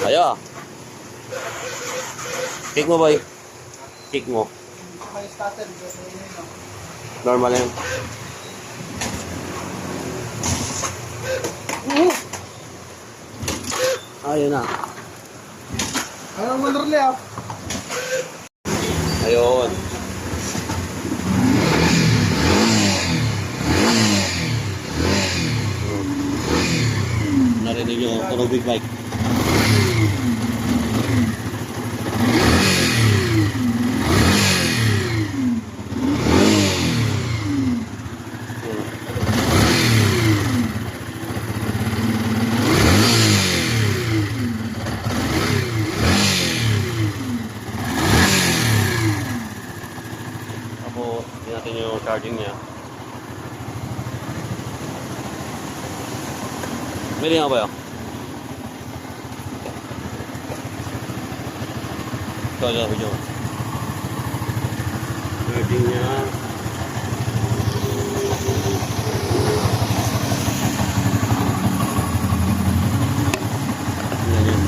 Ayo. Kick mo, boy. Kick mo. Normal yan. Ayun na. Ano mo nurli ah? Ayun. Narinig nyo, tunog big bike. Ako, hindi natin yung charging niya. May nga ba yun? Ito, ito, ito. Charging niya. Yan yun.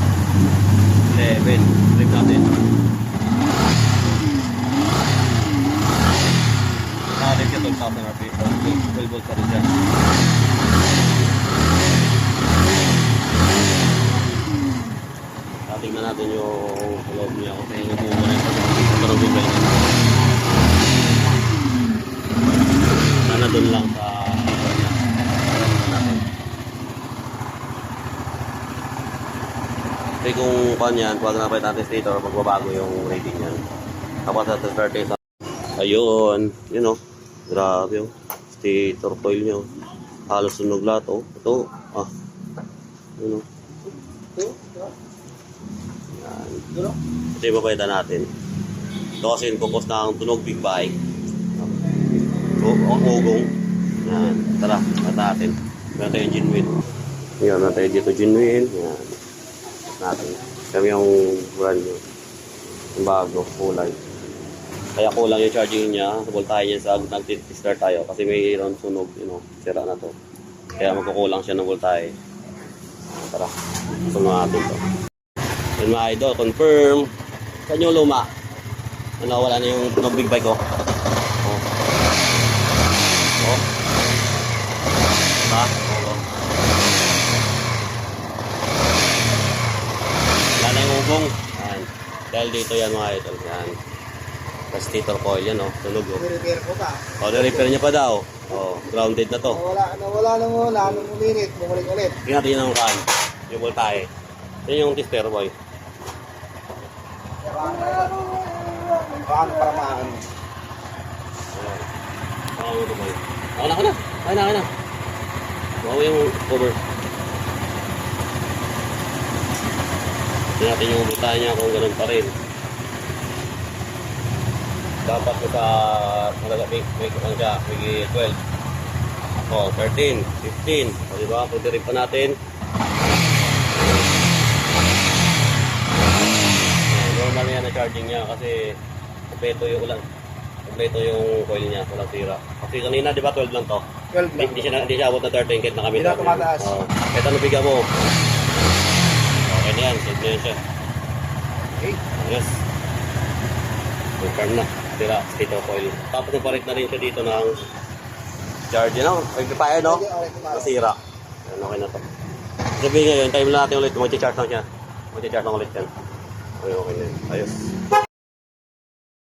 11. Trip natin. Ka 12,000 RPM. 12 volts pa rin siya. Ah, Tingnan natin yung loob niya kung kaya yung na yung pagkaroon ba yun. Sana doon lang sa. Tingnan. Kasi kung pan yan, pag napait natin stator, magbabago yung rating niya. Tapos sa start sa Ayun, yun o. Grabe o. Stator coil nyo. Halos sunog lahat o. Ito, ah. Yun o. Yan. Ito yung papalitan natin. Ito kasi yung kukos ng tunog big bike. O, ugong. Yan. Tara, nata natin. Meron tayong genuine. Yan, meron tayo dito genuine. Yan. Natin. Kami yung brand new. Yung bago, kulay. Kaya kulang yung charging niya. Voltahe niya sa nag-start tayo. Kasi mayroon sunog, you know, sira na to. Kaya magkukulang siya ng voltahe. Tara, sunod natin to. Yun mga idol, confirm. Saan yung luma? Ano, wala na yung tunog big bike ko. Oh. Oh. Diba? Oo. Wala na yung ugong. Yan. Dahil dito yan mga idol. Yan. Stator coil yan, oh. Tunog, oh. Repair ko pa. Oh, repair niya pa daw. Oh, grounded na to. Nawala, nawala nung wala nung uminit. Bumalik ulit. Tingnan natin yung kan. Yung voltahe. Yan yung tester boy. Paano para maano? Ayan. Ako ito boy. Ako na, ako na. Ako na, ako na. Bawa yung cover. Tingnan natin yung voltahe niya kung ganun pa rin. Dapat ko sa kung siya, may 12. Oh, 13, 15. O, diba? Pwede rin pa natin. Ayan, normal yan na charging niya kasi kompleto yung ulan. Kompleto yung coil niya, walang sira. Kasi kanina, di ba 12 lang to? 12 Hindi, lang. hindi siya, hindi siya abot na 13 kahit nakamit. Hindi na tumataas. Oo. Kahit ano bigyan mo. Okay na yan, set na yan siya. Okay. Yes. Confirm na. Tira, state of oil. Tapos naparit na rin siya dito ng charge. No? Okay, kumara. Nasira. Ano, okay na to. Sabihin ngayon, time na natin ulit. Mag-charge lang siya. Mag-charge lang ulit yan. Okay, okay na yan. Ayos.